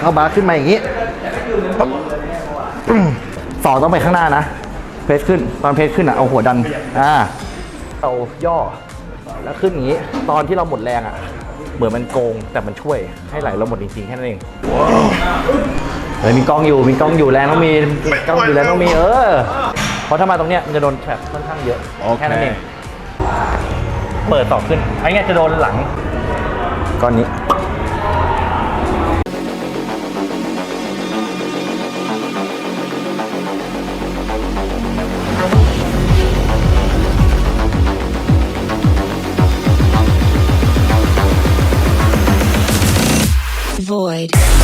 เอาบาร์ขึ้นมาอย่างนี้สองต้องไปข้างหน้านะ เพสขึ้น ตอนเพสขึ้นอะเอาหัวดัน อ่าเอาย่อ แล้วขึ้นอย่างนี้ ตอนที่เราหมดแรงอะ เหมือนมันโกงแต่มันช่วยให้ไหลเราหมดจริงๆแค่นั้นเองเฮ้ยมีกล้องอยู่ มีกล้องอยู่แรงต้องมีกล้องอยู่แรงต้องมี เออ เพราะถ้ามาตรงเนี้ยมันจะโดนแทรปค่อนข้างเยอะ แค่นั้นเอง เปิดต่อขึ้นไอ้เงี้ยจะโดนหลังก้อนนี้ Void.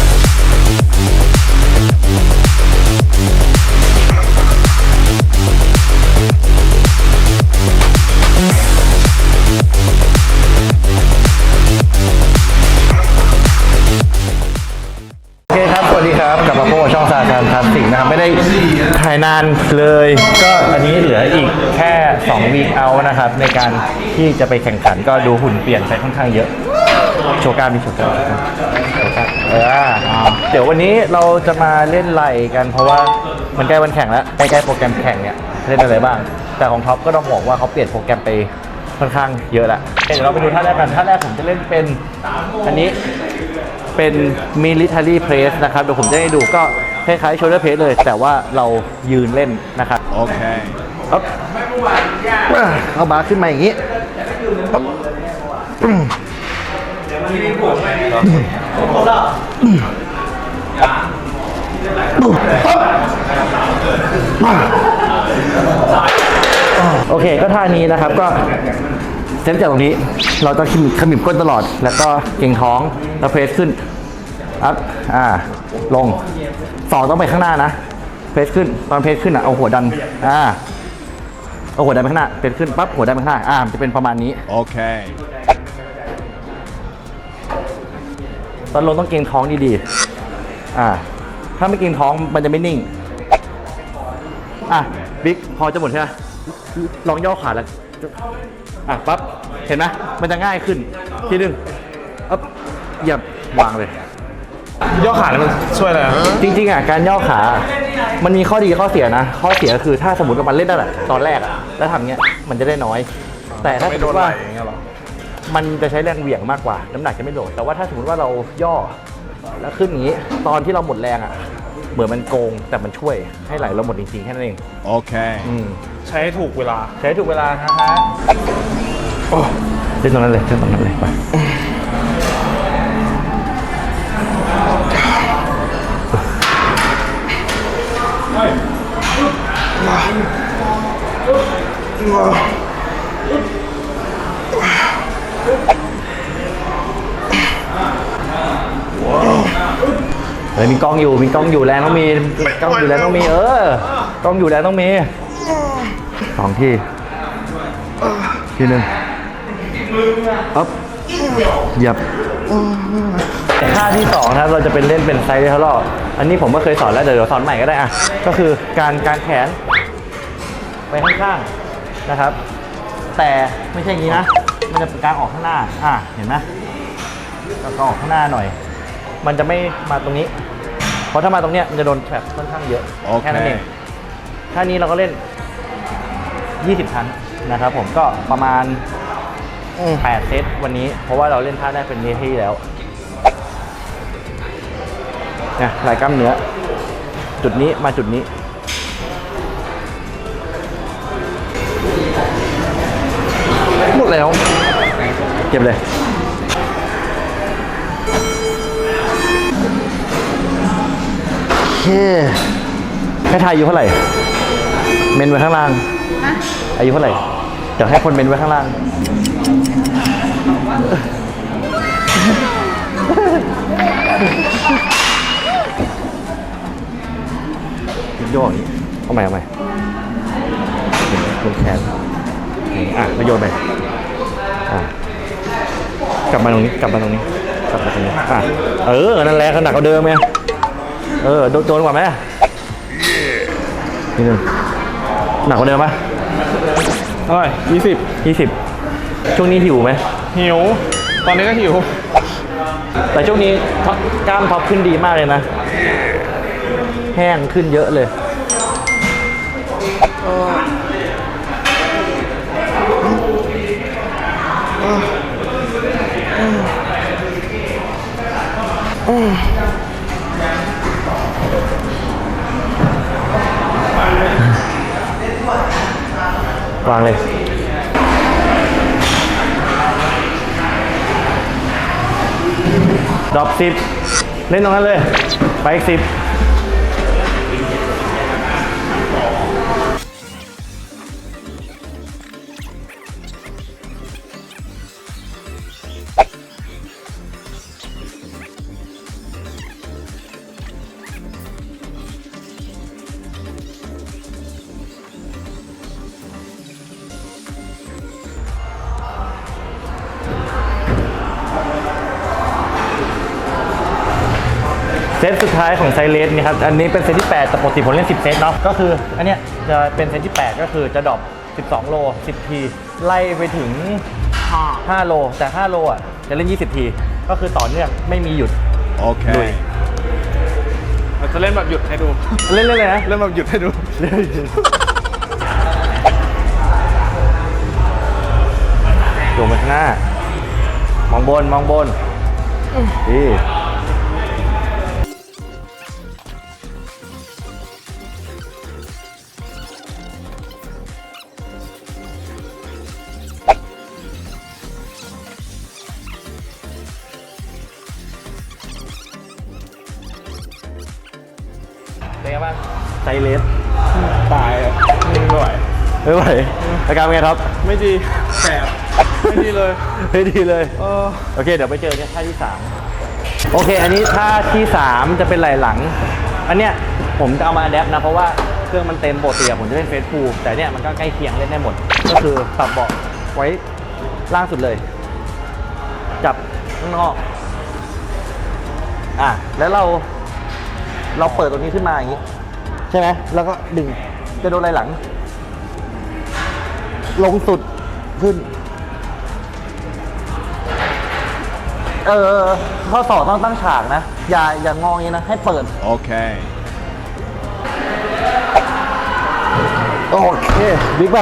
โอเคครับ สวัสดีครับ กลับมาพบกับช่องสาการพลาสติกนะครับ ไม่ได้ายนานเลย ก็อันนี้เหลืออีกแค่2วีคเอานะครับ ในการที่จะไปแข่งขันก็ดูหุ่นเปลี่ยนไปค่อนข้างเยอะ โชว์กล้ามีโชว์กล้ารเออเดี๋ยววันนี้เราจะมาเล่นไหลกันเพราะว่ามันใกล้วันแข่งแล้วใกล้ๆโปรแกรมแข่งเนี่ยเล่นอะไรบ้าง แต่ของท็อปก็ต้องบอกว่าเขาเปลี่ยนโปรแกรมไปค่อนข้างเยอะละเดี๋ยวเราไปดูท่าแรกกันท่าแรกผมจะเล่นเป็นอันนี้เป็น military press นะครับเดี๋ยวผมจะให้ดูก็ คล้ายๆ shoulder press เลย แต่ว่าเรายืนเล่นนะครับ Okay. เอาเอาบาร์ขึ้นมาอย่างนี้โอเคก็ท่านี้นะครับก็เซฟจากตรงนี้ เราจะขมิบขมิบก้นตลอด แล้วก็เก่งท้องแล้วเพรสขึ้น อัพอ่าลงสองต้องไปข้างหน้านะ เพรสขึ้นตอนเพรสขึ้นอะเอาหัวดันอ่าเอาหัวดันไปข้างหน้าเพรสขึ้นปั๊บหัวดันไปข้างหน้าอ่ามันจะเป็นประมาณนี้ Okay. ตอนลงต้องเก่งท้องดีๆอ่าถ้าไม่เก่งท้องมันจะไม่นิ่งอะบิ๊กพอจะหมดใช่ไหมลองย่อขาแล้วอะปั๊บเห็นไหมมันจะง่ายขึ้นทีหนึ่งอ๊บเหยียบวางเลย ย่อขาแล้วมันช่วยอะไรอะจริงๆอะการย่อขา มันมีข้อดีข้อเสียนะ ข้อเสียคือถ้าสมมติว่ามันเล่นได้แหละตอนแรกอะแล้วทำเงี้ยมันจะได้น้อย แต่ถ้าสไม่มโดมนติไหลว่าอย่างเงี้ยหรอมันจะใช้แรงเหวี่ยงมากกว่า น้ำหนักจะไม่โดดแต่ว่าถ้าสมมติว่าเราย่อแล้วขึ้นอย่างนี้ ตอนที่เราหมดแรงอะเหมือนมันโกงแต่มันช่วยให้ไหลเราหมดจริงๆแค่นั้นเอง Okay. อืมใช้ให้ถูกเวลา ใช้ถูกเวลานะฮะโอ้เล่นตรงนั้นเลยเล่นตรงนั้นเลยไป เฮ้ยมีกล้องอยู่มีกล้องอยู่แรงต้องมีกล้องอยู่แรงต้องมี เออกล้องอยู่แรงต้องมีสองที่ทีหนึ่งอ๊บหยียบท่าที่สองนะครับเราจะเป็นเล่นเป็นไซด์เทอร์อันนี้ผมก็เคยสอนแล้วเดี๋ยวสอนใหม่ก็ได้อะก็คือการการแขน ไปข้างๆนะครับ แต่ไม่ใช่อย่างนี้นะ มันจะเป็นการออกข้างหน้าอะเห็นไหมแล้วก็ออกข้างหน้าหน่อย มันจะไม่มาตรงนี้ เพราะถ้ามาตรงเนี้ยมันจะโดนแทรปค่อนข้างเยอะโอเค แค่นั้นเองท่านี้เราก็เล่น 20ครั้งนะครับผมก็ประมาณ 8 เซตวันนี้ เพราะว่าเราเล่นท่าได้เป็นนี้ที่แล้วนะหลายกล้ามเนื้อ จุดนี้มาจุดนี้ เก็บเลยโอเคให้ทายอายุเท่าไหร่ เมนไว้ข้างล่าง อายุเท่าไหร่เดี๋ยวให้คนเมนไว้ข้างล่าง โยกอย่างนี้เอาใหม่เอาใหม่บนแขนอะแล้วโยนไปอะ กลับมาตรงนี้กลับมาตรงนี้กลับมาตรงนี้อะเออนั่นแหละขนาดเขาเดิมไงเออโดนโดนกว่าไหมนี่นึงหนักกว่าเดิมปะเท่าไหร่ยี่สิบยี่สิบช่วงนี้หิวไหมหิว ตอนนี้ก็หิว แต่ช่วงนี้ท็อปกล้ามท็อปขึ้นดีมากเลยนะ แห้งขึ้นเยอะเลย วางเลย ดรอปสิบเล่นตรงนั้นเลย ไปอีกสิบ เซตสุดท้ายของไซเลสนี่ครับ อันนี้เป็นเซตที่ 8 แต่ปกติผมเล่น 10 เซตเนาะ ก็คืออันเนี้ยจะเป็นเซตที่ 8 ก็คือจะดรอป12 โล 10 ที ไล่ไปถึง 5 โล แต่ 5 โลอะจะเล่น 20 ที ก็คือต่อเนื่องไม่มีหยุด Okay. เราจะเล่นแบบหยุดให้ดู เล่นๆเลยนะ เล่นแบบหยุดให้ดูโยงไปข้างหน้ามองบน มองบนดี ไงบ้างไซเลสตายอะไม่ไหวไม่ไหวอาการเป็นไงครับ ไม่ดีแสบไม่ดีเลย ไม่ดีเลย เออ โอเค เดี๋ยวไปเจอกันท่าที่3โอเค อันนี้ท่าที่3จะเป็นไหล่หลัง อันเนี้ยผมจะเอามาแดปนะ เพราะว่าเครื่องมันเต็มปกติอะผมจะเล่นเฟซฟูแต่เนี่ยมันก็ใกล้เคียงเล่นได้หมด ก็คือปรับเบาะไว้ล่างสุดเลย จับข้างนอก อะ แล้วเรา เราเปิดตรงนี้ขึ้นมาอย่างนี้ ใช่ไหมแล้วก็ดึงจะโดนไหล่หลัง ลงสุดขึ้น เออข้อสอบต้องตั้งฉากนะ อย่าอย่างงออย่างนี้นะ ให้เปิด Okay. โอเคบิ๊กไป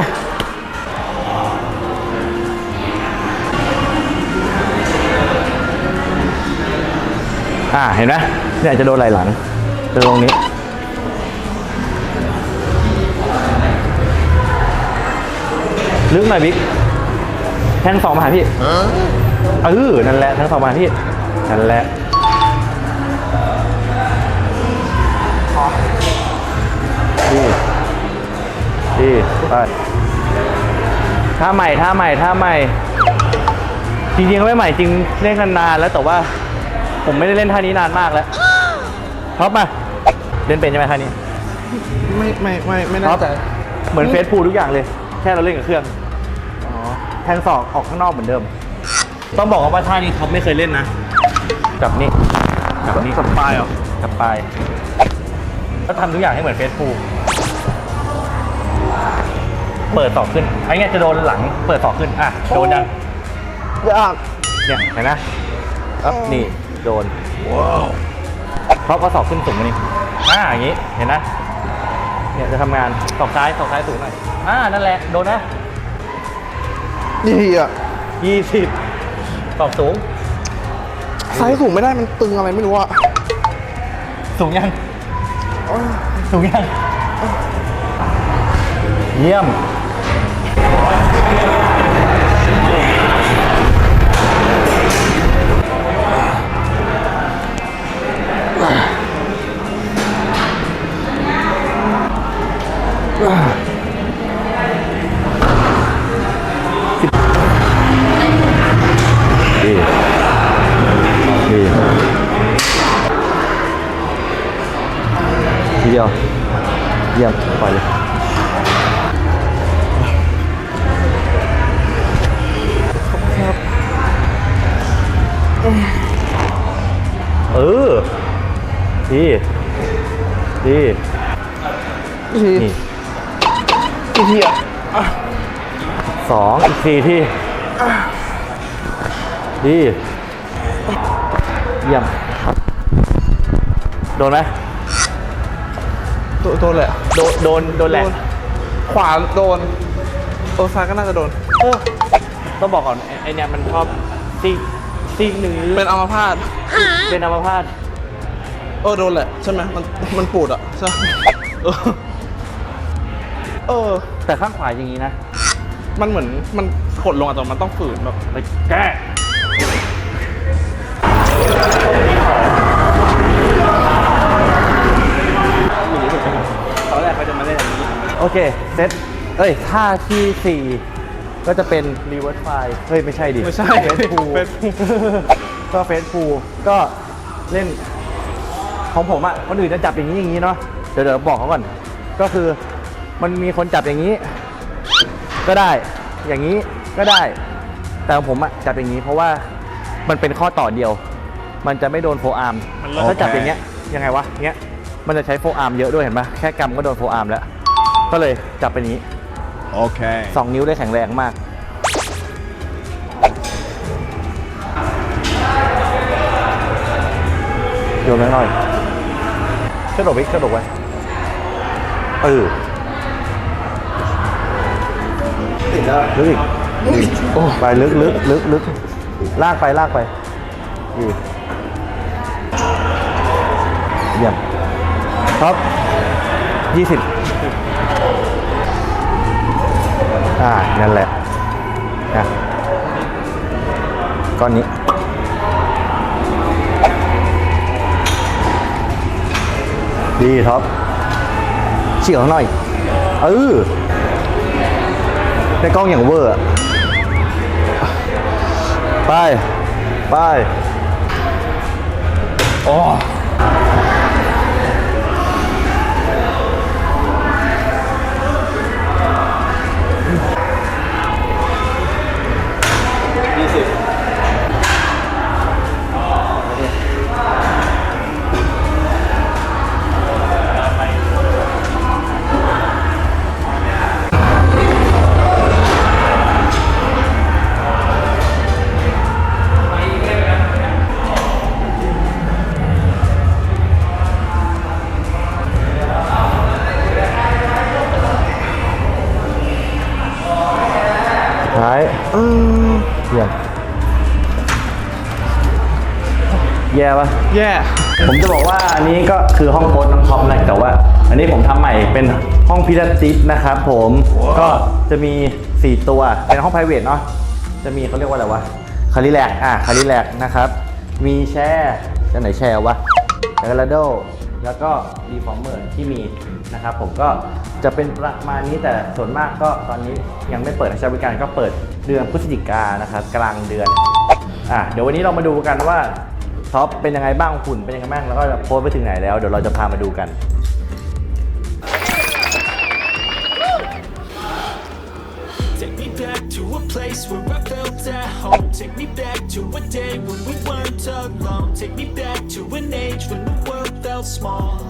อ่าเห็นไหมเนี่ยจะโดนไหล่หลังจะ ตรงนี้ลึกหน่อยบิ๊กแทงสองมาหาพี่เออนั่นแหละแทงสองมาหาพี่นั่นแหละดีดีไปท่าใหม่ท่าใหม่ท่าใหม่จริงๆไม่ใหม่จริงเล่นกันนานแล้วแต่ว่า ผมไม่ได้เล่นท่านี้นานมากแล้วท็อปมา เล่นเป็นใช่ไหมท่านี้ไม่ไม่ไม่ไม่ท็แน่อปใจเหมือนเฟซพูลทุกอย่างเลย แค่เราเล่นกับเครื่องแทงศอกออกข้างนอกเหมือนเดิม ต้องบอกว่าท่านี้ท็อปไม่เคยเล่นนะจับนี่จับนี่กับปลายเหรอกับปลายก็ทำทุกอย่างให้เหมือนเฟซพูลเปิดต่อขึ้นไอ้เงี้ยจะโดนหลังเปิดต่อขึ้นอะโดนยังยากเนี่ยเห็นนะอะนี่โดนว้าวเพราะว่าสอบขึ้นสูงกว่านี้ อ่าอย่างงี้เห็นนะเนี่ยจะทำงานสอบซ้ายสอบซ้ายสูงหน่อยอ่านั่นแหละโดนนะดีอะยี่สิบสอบสูงไซส์สูงไม่ได้มันตึงอะไรไม่รู้อะสูงยังสูงยังเยี่ยม ดีดีทีเดียวเยี่ยมปล่อยเลยเออดีดีดี นี่ดีทีอะสองอีกสี่ที่ ดี เยี่ยม โดนไหมโดนโดนเลยอะโดน โดน โดนแหละ ขวาโดนโอซ้ายก็น่าจะโดน เออต้องบอกก่อนไอ้ไอเนี่ยมันชอบซีกซีกหนึ่งเป็นอัมพาตเป็นอัมพาต เออโดนแหละใช่ไหมมันมันปูดอะใช่เออ เออ แต่ข้างขวาอย่างนี้นะ มันเหมือนมันกดลงอะแต่มันต้องฝืนแบบไปแก้ตอนแรกเขาจะมาเล่นแบบนี้ โอเค เซตเอ้ยท่าที่สี่ก็จะเป็นรีเวิร์สไฟเฮ้ย ไม่ใช่ดิไม่ใช่เฟสพูเฟซพูก็เฟสพูก็เล่นของผมอะคนอื่นจะจับอย่างนี้อย่างนี้เนาะเดี๋ยวเดี๋ยวบอกเขาก่อน ก็คือ มันมีคนจับอย่างนี้ ก็ได้ อย่างนี้ก็ได้ แต่ของผมอะจับอย่างนี้เพราะว่ามันเป็นข้อต่อเดียว มันจะไม่โดนโฟอาร์มถ้าจับอย่างเงี้ยยังไงวะเงี้ยมันจะใช้โฟอาร์มเยอะด้วยเห็นปะแค่กำก็โดนโฟอาร์มแล้ว ก็เลยจับเป็นอย่างนี้ Okay. สองนิ้วได้แข็งแรงมาก โยนหน่อยๆกระโดดไปกระโดดไปเออ ลึกอีกโอ้ไปลึกลึกลึกลึกลากไปลากไปอือเยี่ยมครับยี่สิบอ่า นั่นแหละนะก้อนนี้ดีท็อปเฉียวหน่อย เออ ในกล้องอย่างเวอร์ไป ไป โอ้ แย่ ผมจะบอกว่าอันนี้ก็คือห้องโค้ดน้องท็อปแหละแต่ว่า อันนี้ผมทำใหม่เป็นห้องพิลาทิสนะครับผมก็จะมี 4 ตัวเป็นห้อง p r i v a t เนาะจะมีเขาเรียกว่าอะไรวะคาริแลกอะคาริแลกนะครับ มีแช่จะไหนแช่วะเอลาโดแล้วก็ดีฟอร์เมอร์ที่มีนะครับผมก็จะเป็นประมาณนี้แต่ส่วนมากก็ตอนนี้ยังไม่เปิดให้ใช้บริการก็เปิดเดือนพฤศจิกายนนะครับกลางเดือนอะเดี๋ยววันนี้เรามาดูกันว่า ท็อปเป็นยังไงบ้างหุ่นเป็นยังไงบ้างแล้วก็โพสต์ไปถึงไหนแล้วเดี๋ยวเราจะพามาดูกัน Take me back to a place where I felt at home. Take me back to a day when we weren't alone. Take me back to an age when the world felt small.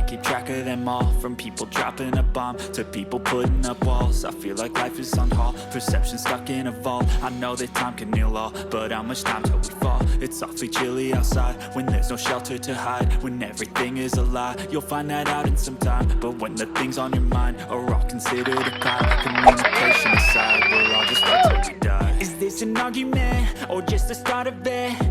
track of them all. From people dropping a bomb to people putting up walls. I feel like life is on hold. Perception stuck in a vault. I know that time can heal all, but how much time till we fall? It's awfully chilly outside when there's no shelter to hide. When everything is a lie, you'll find that out in some time. But when the things on your mind are all considered a crime, communication aside, we'll all just fight we die. Is this an argument or just the start of it?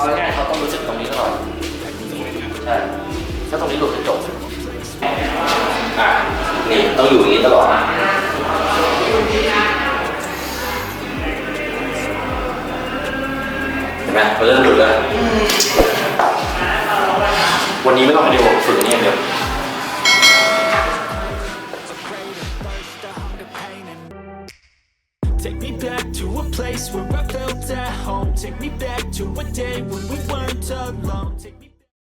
เอาง่ายๆเขาต้องรู้สึกตรงนี้ตลอดใช่ถ้าตรงนี้หลุดจะจบอะนี่ต้องอยู่อย่างนี้ตลอดเห็นไหมมันเริ่มหลุดแล้ววันนี้ไม่ต้องไปเดียวฝึกนี่อย่างเดียว Take me back to a day when we weren't alone.